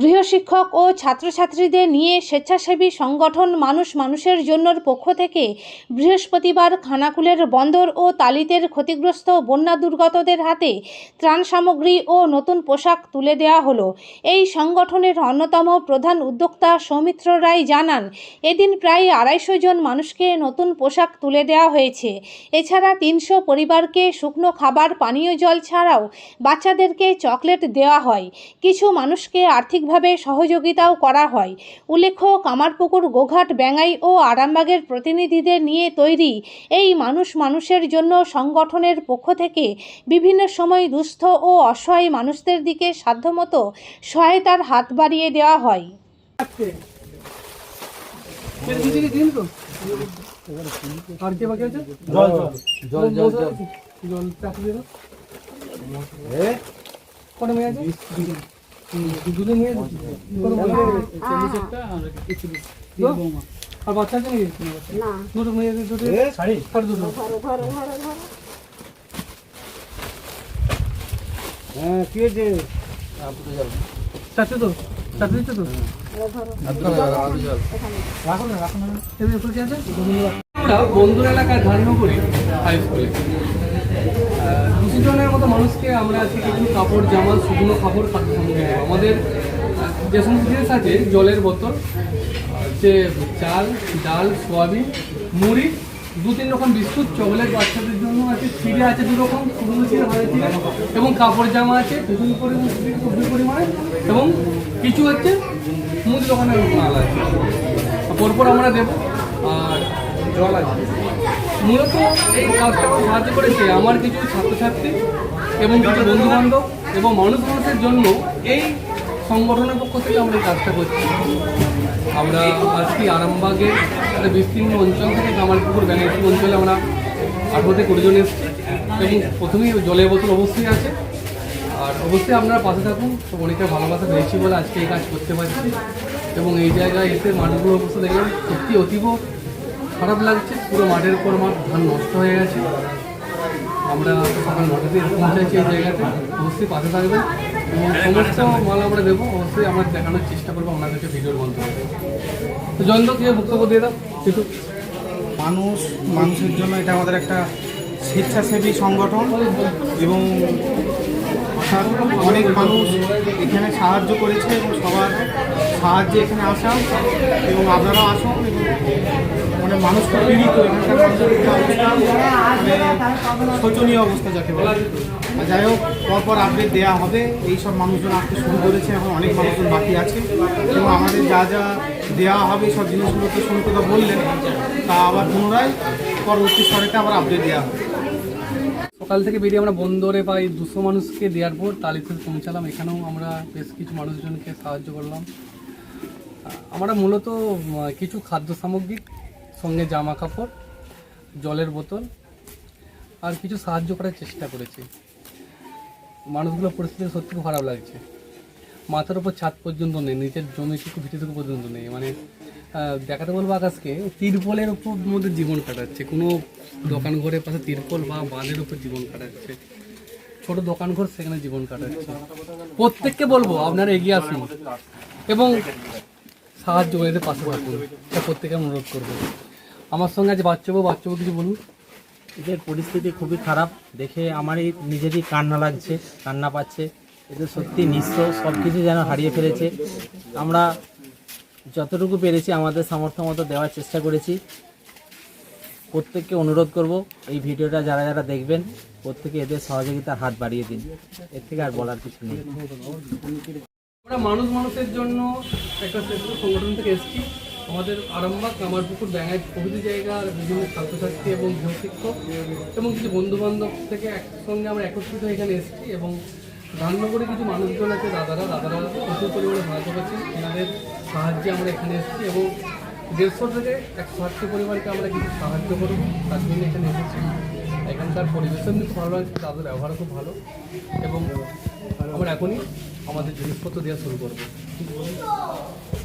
গৃহশিক্ষক ও ছাত্রছাত্রীদের নিয়ে স্বেচ্ছাসেবী সংগঠন মানুষ মানুষের জন্যর পক্ষ থেকে বৃহস্পতিবার খানাকুলের বন্দর ও তালিতের ক্ষতিগ্রস্ত বন্যা দুর্গতদের হাতে ত্রাণ সামগ্রী ও নতুন পোশাক তুলে দেওয়া হলো। এই সংগঠনের অন্যতম প্রধান উদ্যোক্তা সৌমিত্র রায় জানান, এদিন প্রায় আড়াইশো জন মানুষকে নতুন পোশাক তুলে দেওয়া হয়েছে। এছাড়া তিনশো পরিবারকে শুকনো খাবার, পানীয় জল ছাড়াও বাচ্চাদেরকে চকলেট দেওয়া হয়। কিছু মানুষকে আর্থিকভাবে সহযোগিতাও করা হয়। উল্লেখ্য কামারপুকুর গোঘাট ব্যাঙাই ও আরামবাগের প্রতিনিধিদের নিয়ে তৈরি এই মানুষ মানুষের জন্য সংগঠনের পক্ষ থেকে বিভিন্ন সময় দুস্থ ও অসহায় মানুষদের দিকে সাধ্যমতো সহায়তার হাত বাড়িয়ে দেওয়া হয়। আর কে বাকি আছে জল জল জল। জল জল চাকরি মেয়ে আছে? আর দুটো মেয়ে দুটো। শাড়ি আর দুটো। হ্যাঁ কি হয়েছে? চারটে তো? চারটে দিচ্ছে তো? রাখো না রাখো না। এদের উপর কি আছে? আমরা বন্ধুর এলাকায় ধাননগরী হাই স্কুলে জনের মতো মানুষকে আমরা আজকে কিছু কাপড়, জামা, শুকনো কাপড় আমাদের যে সমস্ত জিনিস আছে, জলের বোতল, যে চাল, ডাল, সোয়াবিন, মুড়ি, দু তিন রকম বিস্কুট, চকলেট বাচ্চাদের জন্য আছে চিড়ে আছে দু রকম, শুকনো চিড়ে ভাজা চিড়ে এবং কাপড় জামা আছে, প্রচুর পরিমাণে প্রচুর পরিমাণে, এবং কিছু হচ্ছে মুদি দোকানের মাল আছে। পরপর আমরা দেবো, আর জল আছে। মূলত এই কাজটা সাহায্য করেছে আমার কিছু ছাত্রছাত্রী এবং কিছু বন্ধু বান্ধব এবং মানুষ মানুষের জন্য এই সংগঠনের পক্ষ থেকে আমরা এই কাজটা করছি। আমরা আজকে আরামবাগের একটা বিস্তীর্ণ অঞ্চল থেকে কামারপুকুর ব্যানারপুর অঞ্চলে আমরা আঠারো থেকে কুড়ি জন এসেছি এবং প্রথমেই জলের বোতল অবশ্যই আছে। আর অবশ্যই আপনারা পাশে থাকুন তো অনেকের ভালোবাসা পেয়েছি বলে আজকে এই কাজ করতে পারছি। এবং এই জায়গায় এসে মানুষগুলো অবস্থা দেখলাম সত্যি অতীব খারাপ লাগছে, পুরো মাঠের পর মাঠ ধান নষ্ট হয়ে গেছে। আমরা সকাল নটাতে পৌঁছাচ্ছি এই জায়গাতে, অবশ্যই পাশে থাকবেন। এবং সমস্ত মাল আমরা দেবো, অবশ্যই আমরা দেখানোর চেষ্টা করব আপনাদেরকে ভিডিওর মাধ্যমে। তো জয়ন্ত কে বক্তব্য দিয়ে দাও কিছু মানুষ, মানুষের জন্য এটা আমাদের একটা স্বেচ্ছাসেবী সংগঠন এবং অনেক মানুষ এখানে সাহায্য করেছে এবং সবার সাহায্যে এখানে আসা এবং আপনারাও আসুন মানে মানুষ খুব পীড়িত শোচনীয় অবস্থা যাকে বলে। যাই হোক, পরপর আপডেট দেওয়া হবে। এই সব মানুষজন আসতে শুরু করেছে, এখন অনেক মানুষজন বাকি আছে। এবং আমাদের যা যা দেওয়া হবে, সব জিনিসগুলোকে তো সন্তুদা বললেন, তা আবার পুনরায় পরবর্তী স্তরেতে আবার আপডেট দেওয়া হবে। সকাল থেকে বেরিয়ে আমরা বন্দরে প্রায় দুশো মানুষকে দেওয়ার পর তালিতে পৌঁছালাম। এখানেও আমরা বেশ কিছু মানুষজনকে সাহায্য করলাম। আমরা মূলত কিছু খাদ্য সামগ্রী, সঙ্গে জামা কাপড় জলের বোতল আর কিছু সাহায্য করার চেষ্টা করেছি। মানুষগুলোর পরিস্থিতি সত্যি খুব খারাপ লাগছে। মাথার উপর ছাদ পর্যন্ত নেই, নিচের জমিটুকু ভিটেটুকু পর্যন্ত নেই। মানে দেখাতে বলব আকাশকে, তিরপলের উপর মধ্যে জীবন কাটাচ্ছে। কোনো দোকান ঘরের পাশে তিরপল বা বাঁধের উপর জীবন কাটাচ্ছে। ছোট দোকান ঘর, সেখানে জীবন কাটাচ্ছে। প্রত্যেককে বলব, আপনারা এগিয়ে আসুন এবং সাহায্য করে এদের পাশে থাকুন। এটা প্রত্যেকে অনুরোধ করব। আমার সঙ্গে আছে বাচ্চাবু বাচ্চাবু কিছু বলুন। এদের পরিস্থিতি খুবই খারাপ, দেখে আমারই নিজেরই কান্না লাগছে, কান্না পাচ্ছে। এদের সত্যি নিঃস্ব সব কিছু যেন হারিয়ে ফেলেছে। আমরা যতটুকু পেরেছি, আমাদের সামর্থ্য মতো দেওয়ার চেষ্টা করেছি। প্রত্যেককে অনুরোধ করব, এই ভিডিওটা যারা যারা দেখবেন, প্রত্যেকে এদের সহযোগিতার হাত বাড়িয়ে দিন। এর থেকে আর বলার কিছু নেই। আমরা মানুষ মানুষের জন্য একটা শ্রেষ্ঠ সংগঠন থেকে এসেছি। আমাদের আরামবাগ, কামারপুকুর ব্যাঙায় প্রভৃতি জায়গার বিভিন্ন ছাত্রছাত্রী এবং গৃহশিক্ষক এবং কিছু বন্ধু বান্ধব থেকে একসঙ্গে আমরা একত্রিত এখানে এসেছি এবং ধাননগরে কিছু মানুষজন আছে দাদারা। দাদারা প্রচুর পরিমাণে সাহায্য করছেন এনাদের সাহায্যে আমরা এখানে এসেছি এবং দেড়শো থেকে একশো আটটি পরিবারকে আমরা কিছু সাহায্য করব। তার জন্য এখানে এসেছি। এখানকার পরিবেশন খুব ভালো লাগছে তাদের ব্যবহার খুব ভালো এবং আমরা এখনই আমাদের জিনিসপত্র দেওয়া শুরু করব।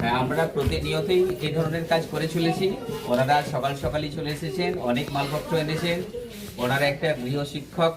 হ্যাঁ, আমরা প্রতিনিয়তই এই ধরনের কাজ করে চলেছি। ওনারা সকাল সকালই চলে এসেছেন অনেক মালপত্র এনেছেন। ওনারা একটা গৃহ শিক্ষক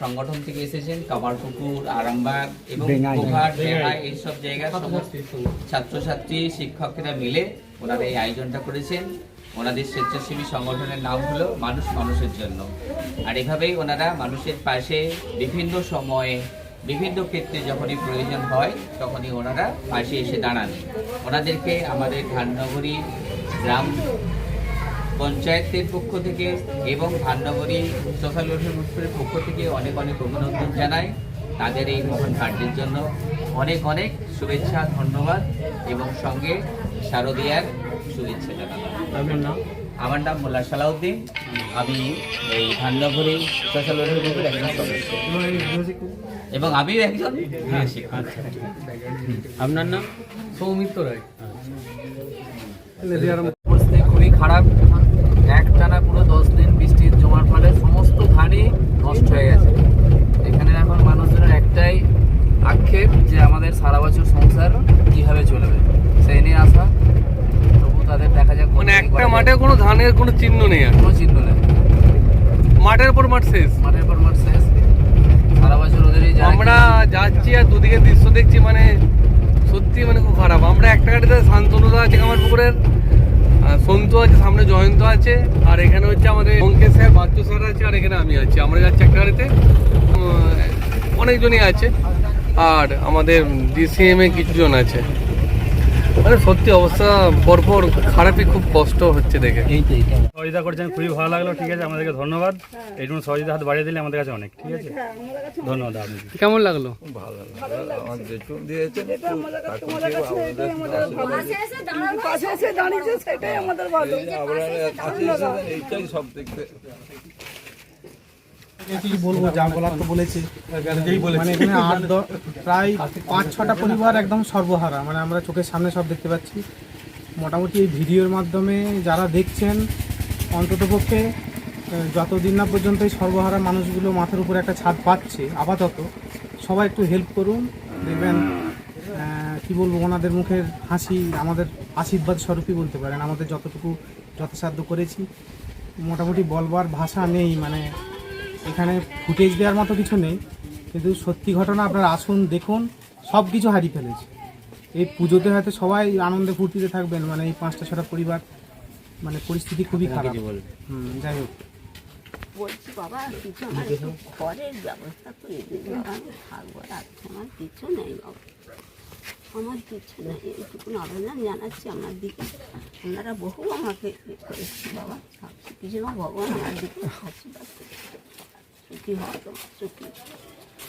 সংগঠন থেকে এসেছেন কামারপুকুর আরামবাগ এবং এইসব জায়গার সমস্ত ছাত্রছাত্রী শিক্ষকরা মিলে ওনারা এই আয়োজনটা করেছেন। ওনাদের স্বেচ্ছাসেবী সংগঠনের নাম হলো মানুষ মানুষের জন্য। আর এভাবেই ওনারা মানুষের পাশে বিভিন্ন সময়ে বিভিন্ন ক্ষেত্রে যখনই প্রয়োজন হয় তখনই ওনারা পাশে এসে দাঁড়ান। ওনাদেরকে আমাদের ধাননগরী গ্রাম পঞ্চায়েতের পক্ষ থেকে এবং ধাননগরী সোশ্যাল ওয়েলফেয়ার গ্রুপের পক্ষ থেকে অনেক অনেক অভিনন্দন জানাই তাদের এই মহান কার্যের জন্য। অনেক অনেক শুভেচ্ছা ধন্যবাদ এবং সঙ্গে শারদিয়ার শুভেচ্ছা জানালাম। আমার নাম মোল্লা সালাউদ্দিন। আমি এই ধাননগরী সোশ্যাল ওয়েলফেয়ার গ্রুপের একজন সদস্য। এবং আমিও একজন গৃহ আচ্ছা আপনার নাম? সৌমিত্র রায়। খুবই খারাপ একটানা পুরো দশ দিন বৃষ্টির জমার ফলে সমস্ত ধানই নষ্ট হয়ে গেছে এখানে এখন মানুষজনের একটাই আক্ষেপ যে আমাদের সারা বছর সংসার কীভাবে চলবে সেই নিয়ে আসা তবু তাদের দেখা যাক মানে একটা মাঠে কোনো ধানের কোনো চিহ্ন নেই আর। কোনো চিহ্ন নেই। মাঠের পর মাঠ শেষ। মাঠের পর মাঠ শেষ। সারা বছর ওদেরই আমরা যাচ্ছি আর দুদিকে দৃশ্য দেখছি মানে সত্যি মানে খুব খারাপ। আমরা একটা গাড়িতে শান্তনুদা আছে আমার পুকুরের সন্তু আছে সামনে জয়ন্ত আছে আর এখানে হচ্ছে আমাদের অঙ্কেশ স্যার বাচ্চু স্যার আছে আর এখানে আমি আছি। আমরা যাচ্ছি একটা গাড়িতে। অনেকজনই আছে। আর আমাদের ডিসিএম এ কিছুজন আছে। মানে সত্যি অবস্থা পরপর খারাপই খুব কষ্ট হচ্ছে দেখে। সহযোগিতা করছেন খুবই ভালো লাগল ঠিক আছে আমাদেরকে ধন্যবাদ। এই জন্য সহযোগিতা হাত বাড়িয়ে দিলে আমাদের কাছে অনেক ঠিক আছে? ধন্যবাদ আপনাকে। কেমন লাগল? কি বলব যা বলার তো বলেছে। মানে এখানে আট প্রায় পাঁচ ছটা পরিবার একদম সর্বহারা। মানে আমরা চোখের সামনে সব দেখতে পাচ্ছি। মোটামুটি এই ভিডিওর মাধ্যমে যারা দেখছেন অন্ততপক্ষে যতদিন না পর্যন্ত এই সর্বহারা মানুষগুলো মাথার উপরে একটা ছাদ পাচ্ছে আপাতত সবাই একটু হেল্প করুন। দেখবেন কি বলব ওনাদের মুখের হাসি আমাদের আশীর্বাদ স্বরূপই বলতে পারেন। আমাদের যতটুকু যথাসাধ্য করেছি। মোটামুটি বলবার ভাষা নেই মানে এখানে ফুটেজ দেওয়ার মতো কিছু নেই কিন্তু সত্যি ঘটনা আপনারা আসুন দেখুন সব কিছু হারিয়ে ফেলেছে। এই পুজোতে হয়তো সবাই আনন্দে ফুর্তিতে থাকবেন মানে এই পাঁচটা ছটা পরিবার মানে পরিস্থিতি খুবই খারাপ। হুম, যাই হোক। বলছি বাবা কিছু আমার একটু ঘরের ব্যবস্থা করে আমি থাকব রাত আমার কিছু নেই বাবা। আমার কিছু নেই এইটুকু আবেদন জানাচ্ছি আমার দিকে। আপনারা বহু আমাকে বাবা। সব কিছু ভগবান আমার দিকে আশীর্বাদ सूखी हो तो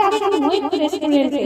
আসুন মৈত্র রেস্টুরেন্টে